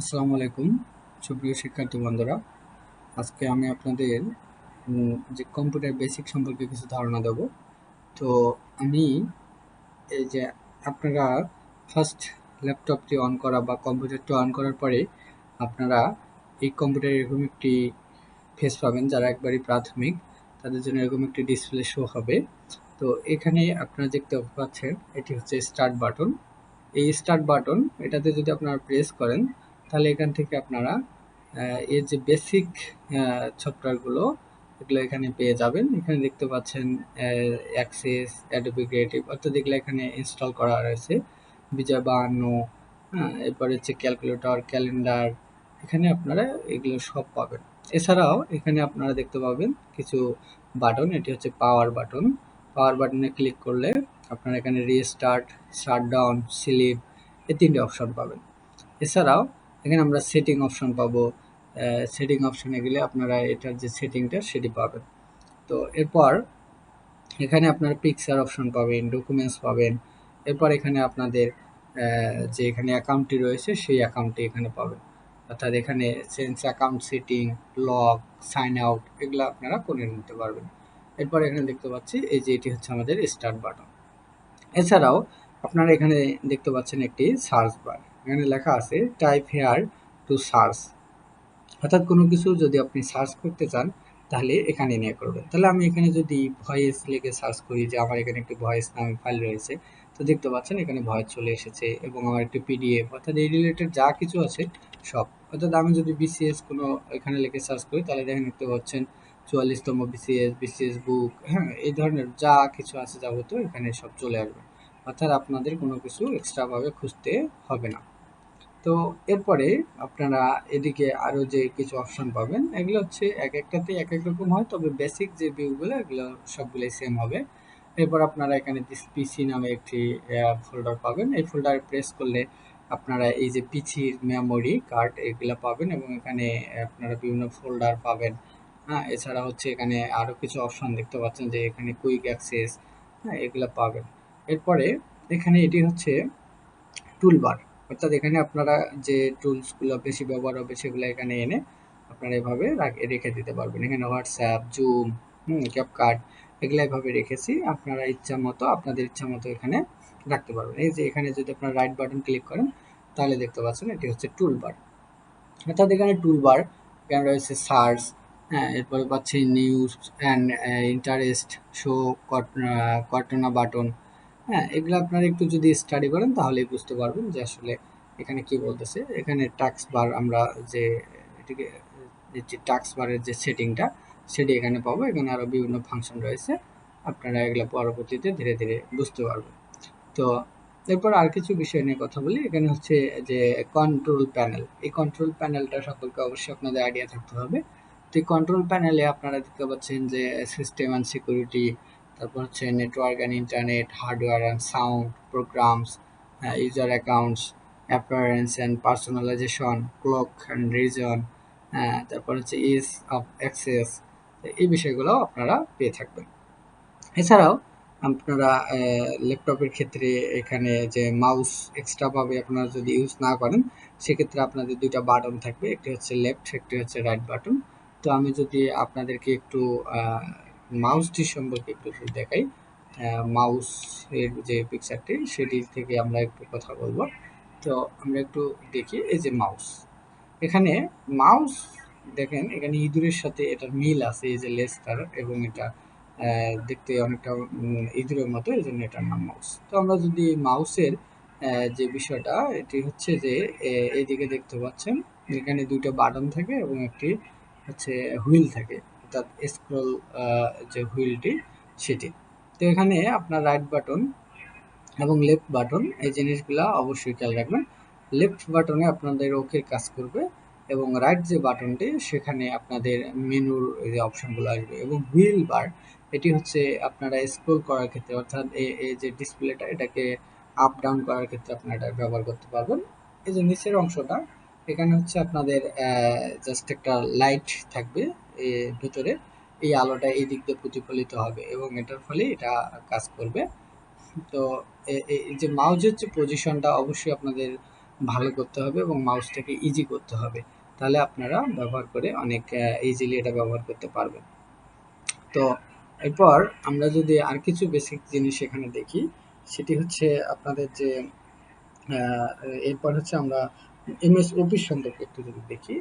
আসসালামু আলাইকুম, সুপ্রিয় শিক্ষার্থী বন্ধুরা। আজকে আমি আপনাদের যে কম্পিউটার বেসিক সম্পর্কে কিছু ধারণা দেব। তো আমি এই যে আপনারা ফার্স্ট ল্যাপটপটি অন করা বা কম্পিউটারটি অন করার পরে আপনারা এই কম্পিউটারে এরকম একটি ফেস পাবেন যারা একবারই প্রাথমিক, তাদের জন্য এরকম একটি ডিসপ্লে শো হবে। তো এখানে আপনারা দেখতে পাচ্ছেন, এটি হচ্ছে স্টার্ট বাটন এই স্টার্ট বাটন এটাতে যদি আপনারা প্রেস করেন তাহলে এখান থেকে আপনারা এর যে বেসিক সফটওয়্যারগুলো এগুলো এখানে পেয়ে যাবেন। এখানে দেখতে পাচ্ছেন অ্যাক্সেস অ্যাডোবি ক্রিয়েটিভ অর্থাৎ এগুলো এখানে ইনস্টল করা রয়েছে। বিজয় বাহান্ন হ্যাঁ এরপরে হচ্ছে ক্যালকুলেটর ক্যালেন্ডার এখানে আপনারা এগুলো সব পাবেন। এছাড়াও এখানে আপনারা দেখতে পাবেন কিছু বাটন এটি হচ্ছে পাওয়ার বাটন পাওয়ার বাটনে ক্লিক করলে আপনারা এখানে রিস্টার্ট শাটডাউন স্লিপ এই তিনটে অপশন পাবেন। এছাড়াও এখানে আমরা সেটিং অপশন পাবো। সেটিং অপশনে গেলে আপনারা এটার যে সেটিংটা সেটি পাবেন। তো এরপর এখানে আপনারা পিকচার অপশন পাবেন ডকুমেন্টস পাবেন। এরপর এখানে আপনাদের যে এখানে অ্যাকাউন্টটি রয়েছে সেই অ্যাকাউন্টটি এখানে পাবেন। অর্থাৎ এখানে change account setting log sign out এগুলো আপনারা করে নিতে পারবেন। এরপর এখানে দেখতে পাচ্ছি, এই যে এটি হচ্ছে আমাদের স্টার্ট বাটন এছাড়াও আপনারা এখানে দেখতে পাচ্ছেন একটি সার্চ বার এখানে লেখা আছে টাইপ হেয়ার টু সার্চ অর্থাৎ কোনো কিছু যদি আপনি সার্চ করতে চান, তাহলে এখানে নিয়ে করবেন। তাহলে আমি এখানে যদি ভয়েস লিখে সার্চ করি যে আমার এখানে একটি ভয়েস নামে ফাইল রয়েছে, তো দেখতে পাচ্ছেন এখানে ভয়েস চলে এসেছে এবং আমার একটি পিডিএফ অর্থাৎ এই রিলেটেড যা কিছু আছে সব। অর্থাৎ আমি যদি বিসিএস কোনো এখানে লিখে সার্চ করি, তাহলে দেখেন দেখতে পাচ্ছেন চুয়াল্লিশতম বিসিএস বিসিএস বুক হ্যাঁ এই ধরনের যা কিছু আছে যাবতীয় এখানে সব চলে আসবে। অর্থাৎ আপনাদের কোনো কিছু এক্সট্রাভাবে খুঁজতে হবে না। তো এরপরে আপনারা এদিকে আরও যে কিছু অপশন পাবেন, এগুলো হচ্ছে এক একটাতে এক এক রকম হয়, তবে বেসিক যে ভিউগুলো এগুলো সবগুলোই সেম হবে। এরপর আপনারা এখানে পিসি নামে একটি ফোল্ডার পাবেন, এই ফোল্ডারে প্রেস করলে আপনারা এই যে পিসির মেমোরি কার্ড এগুলো পাবেন এবং এখানে আপনারা বিভিন্ন ফোল্ডার পাবেন। হ্যাঁ এছাড়া হচ্ছে এখানে আরও কিছু অপশন দেখতে পাচ্ছেন যে এখানে কুইক অ্যাক্সেস হ্যাঁ এগুলো পাবেন। এরপরে এখানে এটি হচ্ছে টুলবার অর্থাৎ এখানে আপনারা যে টুলসগুলো বেশি ব্যবহার হবে সেগুলো এখানে এনে আপনারা এভাবে রাখ- দিতে পারবেন। এখানে হোয়াটসঅ্যাপ জুম হুম ক্যাপকাট এগুলো এভাবে রেখেছি। আপনারা ইচ্ছা মতো, আপনাদের ইচ্ছা মতো এখানে রাখতে পারবেন। এই যে এখানে যদি আপনারা রাইট বাটন ক্লিক করেন, তাহলে দেখতে পাচ্ছেন এটি হচ্ছে টুল বার অর্থাৎ এখানে টুল বার এখানে রয়েছে সার্চ হ্যাঁ এরপরে পাচ্ছি নিউজ অ্যান্ড ইন্টারেস্ট শো কটনা বাটন হ্যাঁ এগুলো আপনারা একটু যদি স্টাডি করেন তাহলেই বুঝতে পারবেন যে আসলে এখানে কি বলতেছে। এখানে টাক্স বার আমরা যে, এটিকে, যে টাক্স বারের যে সেটিংটা সেটি এখানে পাবো। এখানে আরও বিভিন্ন ফাংশন রয়েছে। আপনারা এগুলো পরবর্তীতে ধীরে ধীরে বুঝতে পারবেন। তো এরপর আর কিছু বিষয় নিয়ে কথা বলি। এখানে হচ্ছে যে কন্ট্রোল প্যানেল এই কন্ট্রোল প্যানেলটা সম্পর্কে অবশ্যই আপনাদের আইডিয়া থাকতে হবে। তো এই কন্ট্রোল প্যানেলে আপনারা দেখতে পাচ্ছেন যে সিস্টেম অ্যান্ড সিকিউরিটি তারপর হচ্ছে network and internet hardware and sound programs user accounts appearance and personalisation clock and region তারপর হচ্ছে ইজ অফ অ্যাক্সেস এই বিষয়গুলো আপনারা পেয়ে থাকবেন। এছাড়াও আপনারা ল্যাপটপের ক্ষেত্রে এখানে যে মাউস এক্সট্রাভাবে আপনারা যদি ইউজ না করেন, সেক্ষেত্রে আপনাদের দুইটা বাটন থাকবে, একটি হচ্ছে লেফট একটি হচ্ছে রাইট বাটন তো আমি যদি আপনাদেরকে একটু মাউসটি সম্পর্কে একটু দেখাই। মাউস এর যে পিকচারটি সেটি থেকে আমরা একটু কথা বলব। তো আমরা একটু দেখি, এই যে মাউস এখানে মাউস দেখেন, এখানে ইঁদুরের সাথে এটার মিল আছে, এই যে লেজটার, এবং এটা দেখতে অনেকটা ইঁদুরের মতো, এই জন্য এটার নাম মাউস তো আমরা যদি মাউসের যে বিষয়টা, এটি হচ্ছে যে এইদিকে দেখতে পাচ্ছেন, এখানে দুইটা বাটন থাকে এবং একটি হচ্ছে হুইল থাকে। অর্থাৎ স্ক্রল যে হুইলটি, সেটি। তো এখানে আপনার রাইট বাটন এবং লেফট বাটন এই জিনিসগুলা অবশ্যই খেয়াল রাখবেন। লেফট বাটনে আপনাদের ওকে কাজ করবে এবং রাইট যে বাটনটি সেখানে আপনাদের মেনুর যে অপশনগুলো আসবে এবং হুইল বার এটি হচ্ছে আপনারা স্ক্রল করার ক্ষেত্রে, অর্থাৎ এই যে ডিসপ্লেটা এটাকে আপ ডাউন করার ক্ষেত্রে আপনারা এটা ব্যবহার করতে পারবেন। এই যে নিচের অংশটা, এখানে হচ্ছে আপনাদের জাস্ট একটা লাইট থাকবে। ভিতরে এই আলোটা এই দিক দিয়ে প্রতিফলিত হবে এবং এটার ফলে এটা কাজ করবে। তো যে মাউজের যে পজিশনটা অবশ্যই আপনাদের ভালো করতে হবে এবং মাউসটাকে ইজি করতে হবে। তাহলে আপনারা ব্যবহার করে অনেক ইজিলি এটা ব্যবহার করতে পারবেন। তো এরপর আমরা যদি আর কিছু বেসিক জিনিস এখানে দেখি, সেটি হচ্ছে আপনাদের যে এরপর হচ্ছে আমরা এমএস অফিস সম্পর্কে একটু যদি দেখি।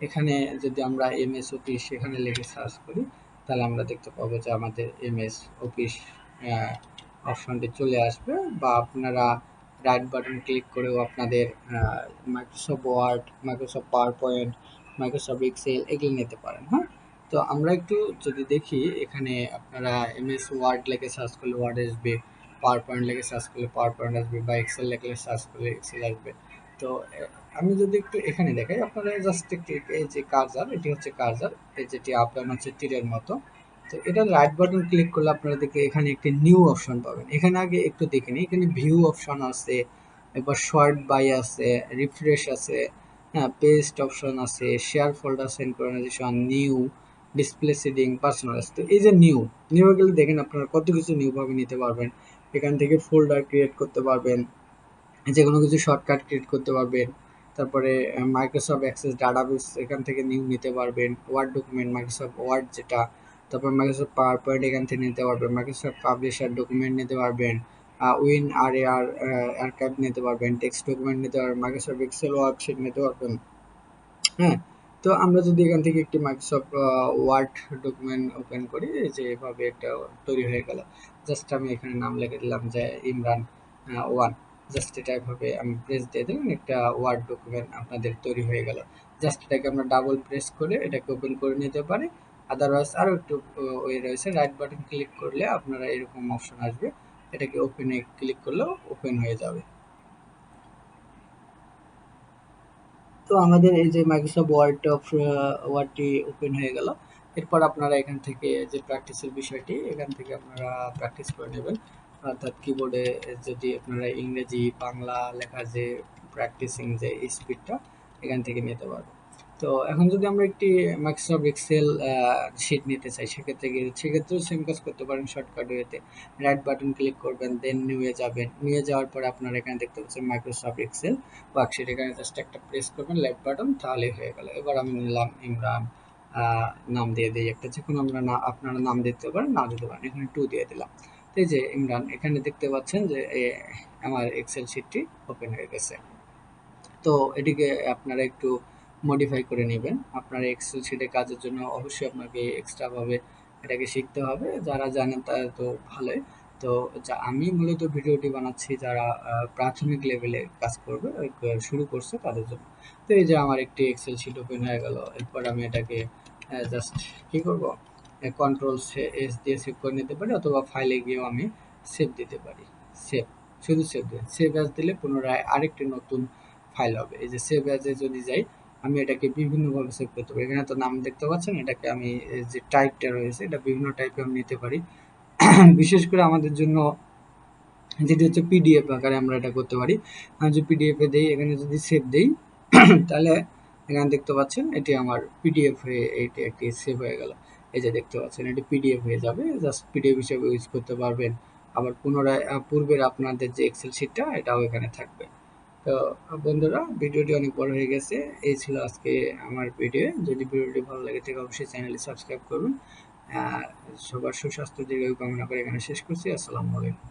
এখানে যদি আমরা এমএস অফিস সেখানে লিখে সার্চ করি, তাহলে আমরা দেখতে পাবো যে আমাদের এমএস অফিস অপশনটি চলে আসবে বা আপনারা রাইট বাটন ক্লিক করেও আপনাদের Microsoft Word Microsoft PowerPoint Microsoft Excel এগুলো নিতে পারেন হ্যাঁ? তো আমরা একটু যদি দেখি, এখানে আপনারা এমএস ওয়ার্ড লেগে সার্চ করলে ওয়ার্ড আসবে পাওয়ার পয়েন্ট লেগে সার্চ করলে পাওয়ার পয়েন্ট আসবে বা এক্সেল লেগে সার্চ করলে এক্সেল আসবে। তো আমি যদি একটু এখানে দেখাই, আপনারা জাস্ট একটু, এই যে কার্জার এটি হচ্ছে কার্জার এই যেটি আপনার হচ্ছে তীরের মতো। তো এটা রাইট বাটন ক্লিক করলে আপনারা দেখে এখানে একটি নিউ অপশন পাবেন। এখানে আগে একটু দেখে নিই, এখানে ভিউ অপশন আছে, এবার শর্ট বাই আছে রিফ্রেশ আছে হ্যাঁ পেস্ট অপশন আছে share folder synchronisation new display setting personalise তো এই যে নিউ নিউ গেলে দেখেন আপনারা কত কিছু নিউভাবে নিতে পারবেন। এখান থেকে ফোল্ডার ক্রিয়েট করতে পারবেন যে কোনো কিছু শর্টকাট ক্রিয়েট করতে পারবেন। তারপরে মাইক্রোসফট অ্যাক্সেস ডাটাবেস এখান থেকে নিউ নিতে পারবেন। ওয়ার্ড ডকুমেন্ট মাইক্রোসফট ওয়ার্ড যেটা, তারপর মাইক্রোসফট পাওয়ার পয়েন্ট এখান থেকে নিতে পারবেন। মাইক্রোসফট পাবলিশার ডকুমেন্ট নিতে পারবেন। উইন আর এ আর আর্কাইভ নিতে পারবেন। টেক্সট ডকুমেন্ট নিতে পারবেন। মাইক্রোসফট এক্সেল ওয়ার্কশিট নিতে পারবেন। হ্যাঁ তো আমরা যদি এখান থেকে একটি মাইক্রোসফট ওয়ার্ড ডকুমেন্ট ওপেন করি যে এভাবে একটা তৈরি হয়ে গেল। জাস্ট আমি এখানে নাম লিখে দিলাম যে ইমরান ওয়ান জাস্ট এটা এভাবে আমি প্রেস দিয়ে দিলাম, একটা ওয়ার্ড ডকুমেন্ট আপনাদের তৈরি হয়ে গেল। জাস্ট এটাকে আমরা ডাবল প্রেস করে এটাকে ওপেন করে নিতে পারি। আদারওয়াইজ আরও একটু ওয়ে রয়েছে রাইট বাটন ক্লিক করলে আপনারা এরকম অপশন আসবে। এটাকে ওপেনে ক্লিক করলেও ওপেন হয়ে যাবে। তো আমাদের এই যে মাইক্রোসফট ওয়ার্ড ওয়ার্ডটি ওপেন হয়ে গেল। এরপর আপনারা এখান থেকে যে প্র্যাকটিসের বিষয়টি, এখান থেকে আপনারা প্র্যাকটিস করে নেবেন। অর্থাৎ কিবোর্ডে যদি আপনারা ইংরেজি, বাংলা লেখার যে প্র্যাকটিসিং যে স্পিডটা এখান থেকে নিতে পারবেন। তো এখন যদি আমরা একটি মাইক্রোসফট এক্সেল শিট নিতে চাই, সেক্ষেত্রে গিয়ে, সেক্ষেত্রেও সেম কাজ করতে পারেন শর্টকাট ওয়েতে রাইট বাটন ক্লিক করবেন দেন নিয়ে যাবেন। নিয়ে যাওয়ার পরে আপনারা এখানে দেখতে পাচ্ছেন মাইক্রোসফট এক্সেল ওয়ার্কশিট এখানে জাস্ট একটা প্রেস করবেন লেফট বাটন তাহলেই হয়ে গেল। এবার আমি নিলাম ইমরান নাম দিয়ে দিই একটা। যে কোনো আমরা না, আপনারা নাম দিতে পারেন, না দিতে পারেন। এখানে টু দিয়ে দিলাম। এই যে ইমরান, এখানে দেখতে পাচ্ছেন যে আমার এক্সেল শিটটি ওপেন হয়ে গেছে। তো এটিকে আপনারা একটু মডিফাই করে নেবেন। আপনার এক্সেল শিটে কাজের জন্য অবশ্যই আপনাকে এক্সট্রাভাবে এটাকে শিখতে হবে। যারা জানেন তারা তো ভালোই। তো যা, আমি মূলত ভিডিওটি বানাচ্ছি যারা প্রাথমিক লেভেলে কাজ করবে শুরু করছে তাদের জন্য। তো এই যে আমার একটি এক্সেল শিট ওপেন হয়ে গেল। এরপর আমি এটাকে জাস্ট কী করব? কন্ট্রোল এস দিয়ে সেভ করে নিতে পারি অথবা ফাইলে গিয়েও আমি সেভ দিতে পারি। সেভ শুধু সেভ দিন। সেভ অ্যাজ দিলে পুনরায় আরেকটি নতুন ফাইল হবে। এই যে সেভ অ্যাজে যদি যাই, আমি এটাকে বিভিন্নভাবে সেভ করতে পারি। এখানে তো নাম দেখতে পাচ্ছেন, এটাকে আমি যে টাইপটা রয়েছে, এটা বিভিন্ন টাইপে আমি নিতে পারি। বিশেষ করে আমাদের জন্য যেটি হচ্ছে পিডিএফ আকারে আমরা এটা করতে পারি। আমি যদি পিডিএফে দিই, এখানে যদি সেভ দিই, তাহলে এখানে দেখতে পাচ্ছেন, এটি আমার পিডিএফ হয়ে, এটি একটি সেভ হয়ে গেল। এই যে দেখতে পাচ্ছেন, এটি পিডিএফ হয়ে যাবে। জাস্ট পিডিএফ হিসেবে ইউজ করতে পারবেন। আবার পুনরায় পূর্বের আপনাদের যে এক্সেল শিটটা এটাও এখানে থাকবে। তো, বন্ধুরা, ভিডিওটি অনেক বড় হয়ে গেছে। এই ছিল আজকে আমার ভিডিও যদি ভিডিওটি ভালো লাগে থাকে অবশ্যই চ্যানেলটি সাবস্ক্রাইব করুন। সবার সুস্বাস্থ্য, দীর্ঘায়ু কামনা করে এখানে শেষ করছি। আসসালামু আলাইকুম।